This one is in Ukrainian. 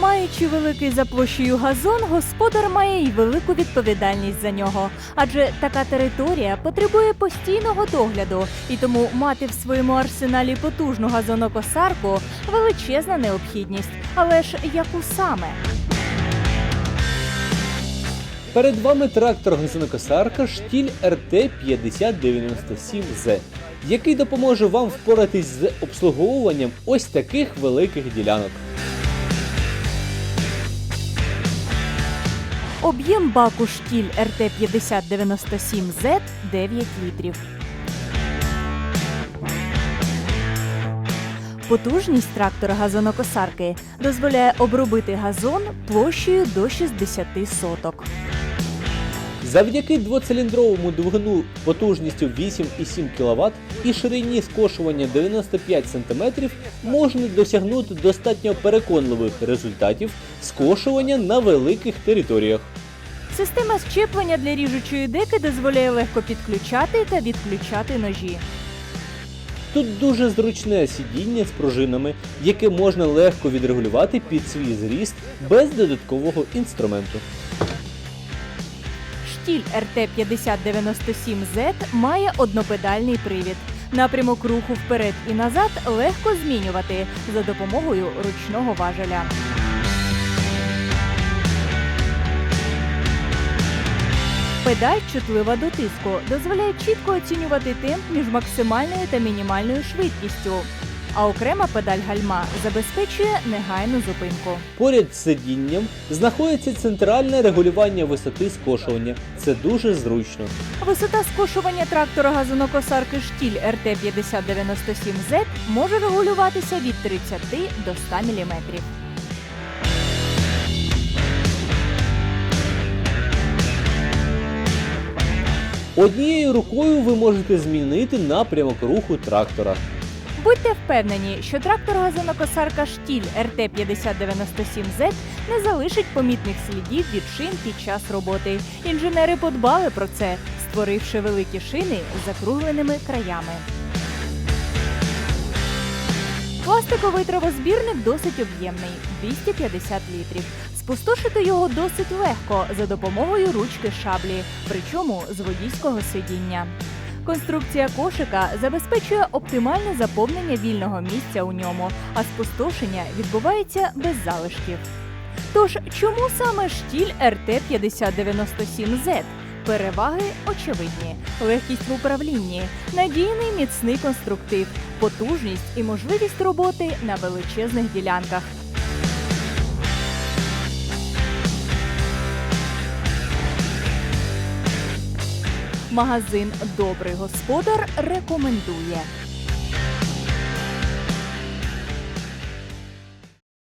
Маючи великий за площею газон, господар має й велику відповідальність за нього, адже така територія потребує постійного догляду, і тому мати в своєму арсеналі потужну газонокосарку величезна необхідність. Але ж яку саме? Перед вами трактор газонокосарка штіль РТ 5097Z, який допоможе вам впоратись з обслуговуванням ось таких великих ділянок. Об'єм баку штіль РТ 5097Z 9 літрів. Потужність трактора газонокосарки дозволяє обробити газон площею до 60 соток. Завдяки двоциліндровому двигуну потужністю 8,7 кВт і ширині скошування 95 см можна досягнути достатньо переконливих результатів скошування на великих територіях. Система щеплення для ріжучої деки дозволяє легко підключати та відключати ножі. Тут дуже зручне сидіння з пружинами, яке можна легко відрегулювати під свій зріст без додаткового інструменту. Штіль РТ 5097Z має однопедальний привід. Напрямок руху вперед і назад легко змінювати за допомогою ручного важеля. Педаль чутлива до тиску, дозволяє чітко оцінювати темп між максимальною та мінімальною швидкістю. А окрема педаль гальма забезпечує негайну зупинку. Поряд з сидінням знаходиться центральне регулювання висоти скошування. Це дуже зручно. Висота скошування трактора газонокосарки штіль РТ 5097Z може регулюватися від 30 до 100 мм. Однією рукою ви можете змінити напрямок руху трактора. Будьте впевнені, що трактор газонокосарка штіль РТ 5097Z не залишить помітних слідів від шин під час роботи. Інженери подбали про це, створивши великі шини з закругленими краями. Пластиковий травозбірник досить об'ємний 250 літрів. Спустошити його досить легко за допомогою ручки шаблі, причому з водійського сидіння. Конструкція кошика забезпечує оптимальне заповнення вільного місця у ньому, а спустошення відбувається без залишків. Тож чому саме штіль РТ 5097Z? Переваги очевидні: легкість в управлінні, надійний міцний конструктив, потужність і можливість роботи на величезних ділянках. Магазин Добрий господар рекомендує